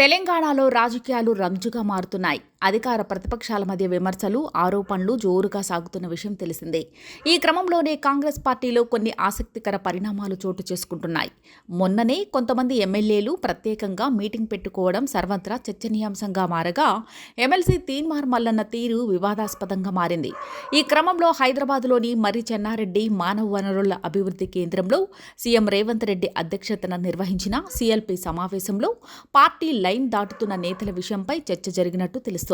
తెలంగాణలో రాజకీయాలు రంజుగా మారుతున్నాయి. అధికార ప్రతిపక్షాల మధ్య విమర్శలు ఆరోపణలు జోరుగా సాగుతున్న విషయం తెలిసిందే. ఈ క్రమంలోనే కాంగ్రెస్ పార్టీలో కొన్ని ఆసక్తికర పరిణామాలు చోటు చేసుకుంటున్నాయి. మొన్ననే కొంతమంది ఎమ్మెల్యేలు ప్రత్యేకంగా మీటింగ్ పెట్టుకోవడం సర్వత్రా చర్చనీయాంశంగా మారగా ఎమ్మెల్సీ తీన్మార్ మల్లన్న తీరు వివాదాస్పదంగా మారింది. ఈ క్రమంలో హైదరాబాద్లోని మర్రి చెన్నారెడ్డి మానవ వనరుల అభివృద్ధి కేంద్రంలో సీఎం రేవంత్ రెడ్డి అధ్యక్షతన నిర్వహించిన సీఎల్పీ సమావేశంలో పార్టీ లైన్ దాటుతున్న నేతల విషయంపై చర్చ జరిగినట్టు తెలుస్తుంది.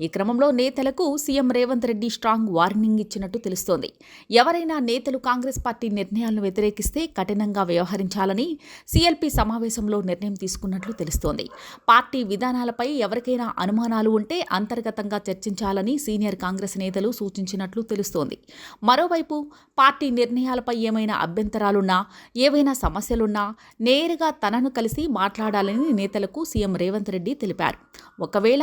ఈ క్రమంలో నేతలకు CM Revanth Reddy strong warning ఇచ్చినట్టు తెలుస్తోంది. ఎవరైనా నేతలు కాంగ్రెస్ పార్టీ నిర్ణయాలను వ్యతిరేకిస్తే కఠినంగా వ్యవహరించాలని సీఎల్పీ సమావేశంలో నిర్ణయం తీసుకున్నట్లు తెలుస్తోంది. పార్టీ విధానాలపై ఎవరికైనా అనుమానాలు ఉంటే అంతర్గతంగా చర్చించాలని సీనియర్ కాంగ్రెస్ నేతలు సూచించినట్లు తెలుస్తోంది. మరోవైపు పార్టీ నిర్ణయాలపై ఏమైనా అభ్యంతరాలున్నా ఏవైనా సమస్యలున్నా నేరుగా తనను కలిసి మాట్లాడాలని నేతలకు సీఎం రేవంత్ రెడ్డి తెలిపారు. ఒకవేళ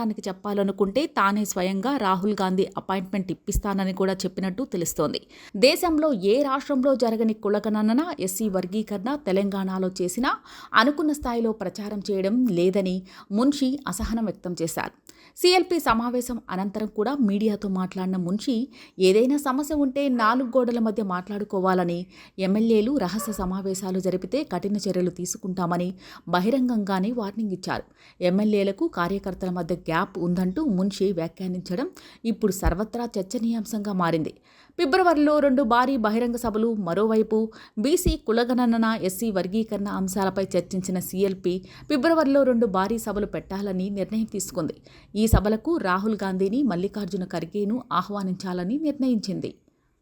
అధిష్టానానికి చెప్పాలనుకుంటే తానే స్వయంగా రాహుల్ గాంధీ అపాయింట్మెంట్ ఇప్పిస్తానని కూడా చెప్పినట్టు తెలుస్తోంది. దేశంలో ఏ రాష్ట్రంలో జరగని కులగణన ఎస్సీ వర్గీకరణ తెలంగాణలో చేసినా అనుకున్న స్థాయిలో ప్రచారం చేయడం లేదని మున్షి అసహనం వ్యక్తం చేశారు. సిఎల్పీ సమావేశం అనంతరం కూడా మీడియాతో మాట్లాడిన మున్షి ఏదైనా సమస్య ఉంటే నాలుగు గోడల మధ్య మాట్లాడుకోవాలని ఎమ్మెల్యేలు రహస్య సమావేశాలు జరిపితే కఠిన చర్యలు తీసుకుంటామని బహిరంగంగానే వార్నింగ్ ఇచ్చారు. ఎమ్మెల్యేలకు కార్యకర్తల మధ్య గ్యాప్ ఉందంటూ మున్షి వ్యాఖ్యానించడం ఇప్పుడు సర్వత్రా చర్చనీయాంశంగా మారింది. ఫిబ్రవరిలో రెండు భారీ బహిరంగ సభలు మరోవైపు బీసీ కులగణన ఎస్సీ వర్గీకరణ అంశాలపై చర్చించిన సీఎల్పీ ఫిబ్రవరిలో రెండు భారీ సభలు పెట్టాలని నిర్ణయం తీసుకుంది. ఈ సభలకు రాహుల్ గాంధీని మల్లికార్జున ఖర్గేను ఆహ్వానించాలని నిర్ణయించింది.